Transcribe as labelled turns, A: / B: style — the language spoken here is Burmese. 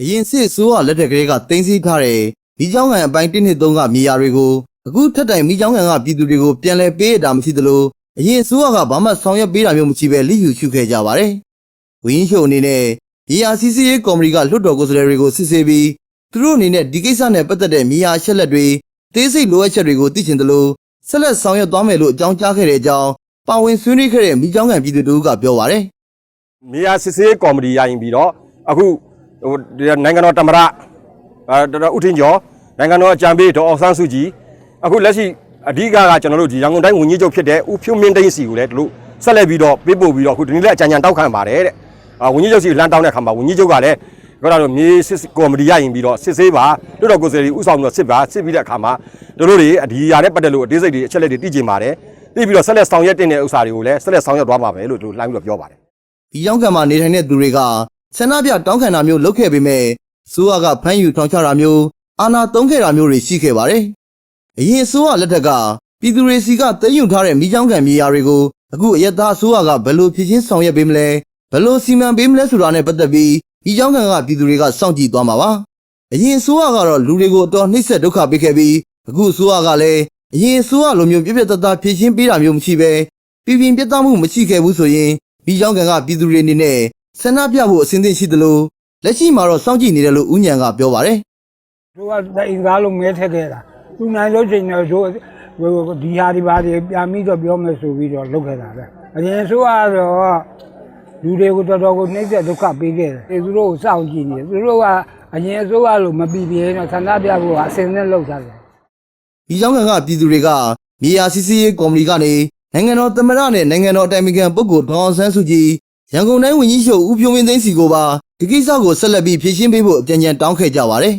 A: အရင်စစ်ဆိုးကလက်ထက်ကလေးကတင်းစီထားတဲ့မိချောင်းကန်အပိုင်း1နှစ်3ကမြေယာတွေကိုအခုထက်တိုင်မိချောင်းကန်ကပြည်သူတွေကိုပြန်လည်ပေးရတာမရှိသလိုအရင်ဆိုးကဘာမှဆောင်ရွက်ပေးတာမျိုးမရှိပဲလိယူရှုခဲ့ကြပါတယ်။ဝင်းရှုံအနေနဲ့မြေယာစီစီရေးကော်မတီကလွှတ်တော်ကိုယ်စားလှယ်တွေကိုစစ်ဆေးပြီးသူတို့အနေနဲ့ဒီကိစ္စနဲ့ပတ်သက်တဲ့မြေယာအချက်လက်တွေသေးစိတ်လိုအပ်ချက်တွေကိုသိချင်တယ်လို့ဆက်လက်ဆောင်ရွက်သွားမယ်လို့အကြောင်းကြားခဲ့တဲ့အကြောင်းပါဝင်ဆွေးနွေးခဲ့တဲ့မိချောင်းကန်ပြည်သူတို့ကပြောပါတယ်။
B: မြေယာစစ်ဆေးကော်မတီရရင်ပြီးတော့အခု ဟိုဒီနိုင်ငံတော်တမရအဲဒေါက်တာဦးထင်ကျော်နိုင်ငံတော်အကြံပေးဒေါက်အောင်ဆန်းစုကြည်အခုလက်ရှိအဓိကကကျွန်တော်တို့ဒီရန်ကုန်တိုင်းဝန်ကြီးချုပ်ဖြစ်တဲ့ဦးဖြိုးမင်းသိန်းစီကိုလည်းတို့ဆက်လက်ပြီးတော့ပေးပို့ပြီးတော့အခုဒီနေ့လည်းအကြံဉာဏ်တောက်ခံပါတယ်တဲ့အာဝန်ကြီးချုပ်စီလမ်းတောင်းတဲ့ခါမှာဝန်ကြီးချုပ်ကလည်းခေါတော့မြေစစ်ကော်မတီရရင်ပြီးတော့စစ်ဆေးပါတို့တော်ကိုယ်စားလှယ်ဥဆောင်ပြီးတော့စစ်ပါစစ်ပြီးတဲ့အခါမှာတို့တို့တွေဒီຢာနဲ့ပတ်သက်လို့အသေးစိတ်တွေအချက်လက်တွေသိကျင်ပါတယ်သိပြီးတော့ဆက်လက်ဆောင်ရွက်တင်တဲ့ဥစ္စာတွေကိုလည်းဆက်လက်ဆောင်ရွက်သွားပါမယ်လို့တို့လှမ်းပြီးတော့ပြောပါတယ်
A: ဒီရောက်ကံမှာနေထိုင်တဲ့သူတွေက ဆန္ဒပြတောင်းခံတာမျိုးလုပ်ခဲ့ပေမဲ့စိုးရကဖမ်းယူထောင်ချတာမျိုးအာဏာသုံးခဲ့တာမျိုးတွေရှိခဲ့ပါတယ်။အရင်စိုးရလက်ထက်ကပြည်သူတွေစီကသိမ်းယူထားတဲ့မိချောင်းခံမြေယာတွေကိုအခုအယက်သားစိုးရကဘယ်လိုဖြည့်ချင်းဆောင်ရွက်ပေးမလဲဘယ်လိုစီမံပေးမလဲဆိုတာနဲ့ပတ်သက်ပြီးမိချောင်းခံကပြည်သူတွေကစောင့်ကြည့်သွားမှာပါ။အရင်စိုးရကတော့လူတွေကိုအတော်နှိပ်စက်ဒုက္ခပေးခဲ့ပြီးအခုစိုးရကလည်းအရင်စိုးရလိုမျိုးပြည့်ပြည့်တသားဖြည့်ချင်းပေးတာမျိုးမရှိပဲပြည်ပြင်းပြတ်သားမှုမရှိခဲ့ဘူးဆိုရင်ပြီးကြောင်းကန်ကပြည်သူတွေအနေနဲ့ ဆန္ဒပြဖို့အစဉ်သင့်ရှိသလိုလက်ရှိမှာတော့စောင့်ကြည့်နေတယ်လို့ဦးညံကပြောပါတယ်
C: တို့ကတိုင်ကားလုံးမဲထက်ခဲ့တာသူနိုင်လို့ချိန်တော့တို့ဟိုဒီဟာဒီပါဒီပြန်ပြီးတော့ပြောမယ်ဆိုပြီးတော့လုပ်ခဲ့တာပဲအရင်ဆိုကတော့လူတွေကိုတော်တော်ကိုနှိမ့်တဲ့ဒုက္ခပေးခဲ့တယ်သူတို့ကိုစောင့်ကြည့်နေတယ်သူတို့ကအရင်ဆိုရလို့မပြီးပြင်းတော့ဆန္ဒပြဖို့ကအစဉ်နဲ့လုပ်ထားတယ်။
A: ပြီးကြောင်းကန်ကပြည်သူတွေကမြေယာစီစီရေးကော်မတီကနေနိုင်ငံတော်သမ္မတနဲ့နိုင်ငံတော်အတိုင်ပင်ခံပုဂ္ဂိုလ်ဒေါအောင်ဆန်းစုကြည် ရန်ကုန်တိုင်းဝန်ကြီးချုပ်ဦးဖြိုးမင်းသိန်းစီကိုပါဒီကိစ္စကိုဆက်လက်ပြီးဖြည့်ရှင်းပေးဖို့အကြံဉာဏ်တောင်းခဲ့ကြပါတယ်